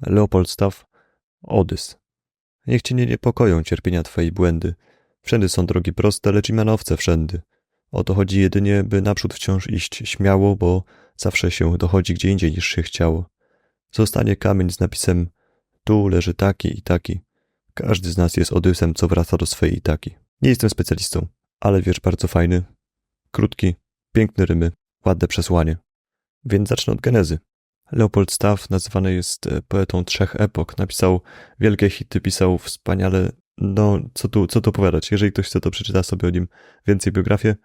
Leopold Staff, Odys. Niech cię nie niepokoją cierpienia twojej błędy. Wszędy są drogi proste, lecz i manowce wszędy. O to chodzi jedynie, by naprzód wciąż iść śmiało, bo zawsze się dochodzi gdzie indziej niż się chciało. Zostanie kamień z napisem tu leży taki i taki. Każdy z nas jest Odysem, co wraca do swojej Itaki. Nie jestem specjalistą, ale wiersz bardzo fajny. Krótki, piękne rymy, ładne przesłanie. Więc zacznę od genezy. Leopold Staff nazywany jest e, poetą trzech epok. Napisał wielkie hity, pisał wspaniale. No, co tu, co tu opowiadać? Jeżeli ktoś chce, to przeczyta sobie o nim więcej biografię.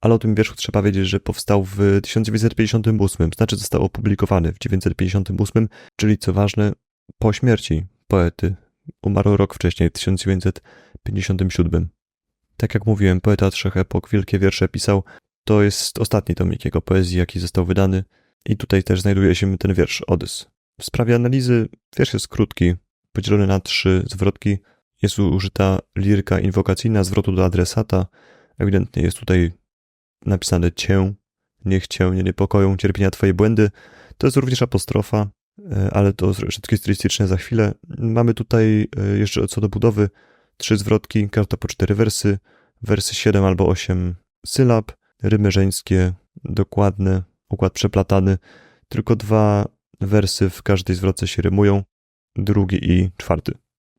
Ale o tym wierszu trzeba wiedzieć, że powstał w 1958, znaczy został opublikowany w 1958, czyli co ważne, po śmierci poety. Umarł rok wcześniej, w 1957. Tak jak mówiłem, poeta trzech epok, wielkie wiersze pisał. To jest ostatni tomik jego poezji, jaki został wydany. I tutaj też znajduje się ten wiersz, Odys. W sprawie analizy wiersz jest krótki, podzielony na trzy zwrotki. Jest użyta liryka inwokacyjna zwrotu do adresata. Ewidentnie jest tutaj napisane cię, niech cię nie niepokoją cierpienia twoje błędy. To jest również apostrofa, e, ale to wszystkie stylistyczne za chwilę. Mamy tutaj e, jeszcze co do budowy trzy zwrotki, karta po cztery wersy, wersy 7 albo 8 sylab, rymy żeńskie, dokładne, układ przeplatany. Tylko dwa wersy w każdej zwrotce się rymują, drugi i czwarty.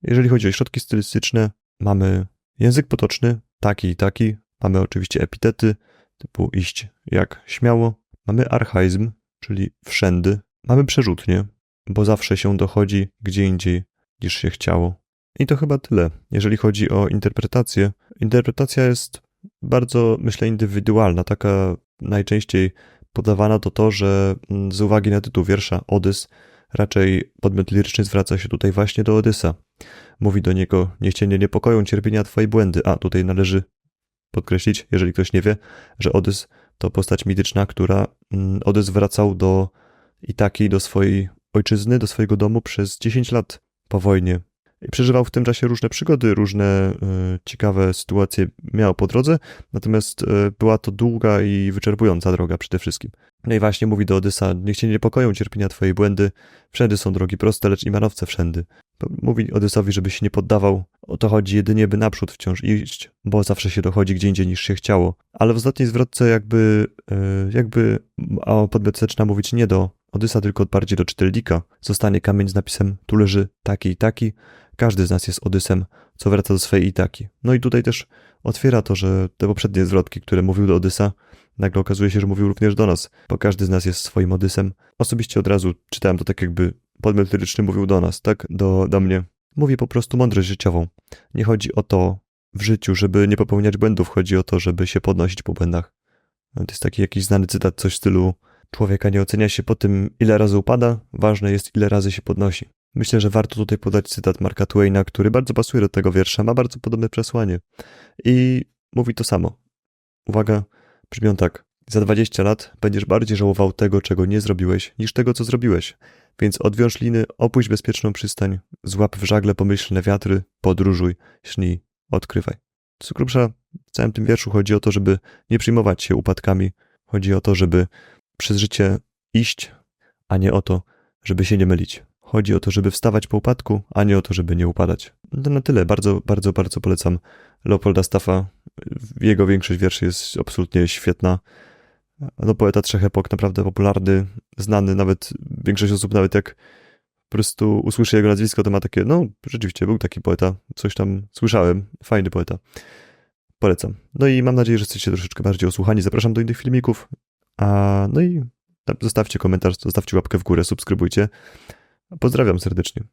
Jeżeli chodzi o środki stylistyczne, mamy język potoczny, taki i taki. Mamy oczywiście epitety, typu iść jak śmiało. Mamy archaizm, czyli wszędy. Mamy przerzutnie, bo zawsze się dochodzi gdzie indziej niż się chciało. I to chyba tyle. Jeżeli chodzi o interpretację, interpretacja jest bardzo, myślę, indywidualna. Taka najczęściej podawana to to, że mm, z uwagi na tytuł wiersza Odys, raczej podmiot liryczny zwraca się tutaj właśnie do Odysa. Mówi do niego, niech cię nie niepokoją cierpienia twoje błędy. A, tutaj należy podkreślić, jeżeli ktoś nie wie, że Odys to postać mityczna, która mm, Odys wracał do Itaki, do swojej ojczyzny, do swojego domu przez 10 lat po wojnie. Przeżywał w tym czasie różne przygody, różne y, ciekawe sytuacje miał po drodze, natomiast y, była to długa i wyczerpująca droga przede wszystkim. No i właśnie mówi do Odysa, niech cię nie niepokoją cierpienia twojej błędy, wszędy są drogi proste, lecz i manowce wszędy. Mówi Odysowi, żeby się nie poddawał, o to chodzi jedynie, by naprzód wciąż iść, bo zawsze się dochodzi gdzie indziej niż się chciało. Ale w ostatniej zwrotce jakby, y, jakby a podmiot zaczyna mówić nie do Odysa, tylko bardziej do czytelnika. Zostanie kamień z napisem tu leży taki i taki, każdy z nas jest Odysem, co wraca do swojej Itaki. No i tutaj też otwiera to, że te poprzednie zwrotki, które mówił do Odysa, nagle okazuje się, że mówił również do nas, bo każdy z nas jest swoim Odysem. Osobiście od razu czytałem to tak, jakby podmiot liryczny mówił do nas, tak? Do, do mnie. Mówi po prostu mądrość życiową. Nie chodzi o to w życiu, żeby nie popełniać błędów, chodzi o to, żeby się podnosić po błędach. To jest taki jakiś znany cytat, coś w stylu człowieka nie ocenia się po tym, ile razy upada, ważne jest, ile razy się podnosi. Myślę, że warto tutaj podać cytat Marka Twaina, który bardzo pasuje do tego wiersza, ma bardzo podobne przesłanie. I mówi to samo. Uwaga, brzmią tak. Za 20 lat będziesz bardziej żałował tego, czego nie zrobiłeś, niż tego, co zrobiłeś. Więc odwiąż liny, opuść bezpieczną przystań, złap w żagle pomyślne wiatry, podróżuj, śnij, odkrywaj. Co grubsza, w całym tym wierszu chodzi o to, żeby nie przyjmować się upadkami. Chodzi o to, żeby przez życie iść, a nie o to, żeby się nie mylić. Chodzi o to, żeby wstawać po upadku, a nie o to, żeby nie upadać. To na tyle. Bardzo, bardzo, bardzo polecam Leopolda Staffa. Jego większość wierszy jest absolutnie świetna. No, poeta trzech epok, naprawdę popularny, znany, nawet większość osób, nawet jak po prostu usłyszy jego nazwisko, to ma takie, no rzeczywiście, był taki poeta, coś tam słyszałem, fajny poeta. Polecam. No i mam nadzieję, że jesteście troszeczkę bardziej osłuchani. Zapraszam do innych filmików. A, no i zostawcie komentarz, zostawcie łapkę w górę, subskrybujcie. Pozdrawiam serdecznie.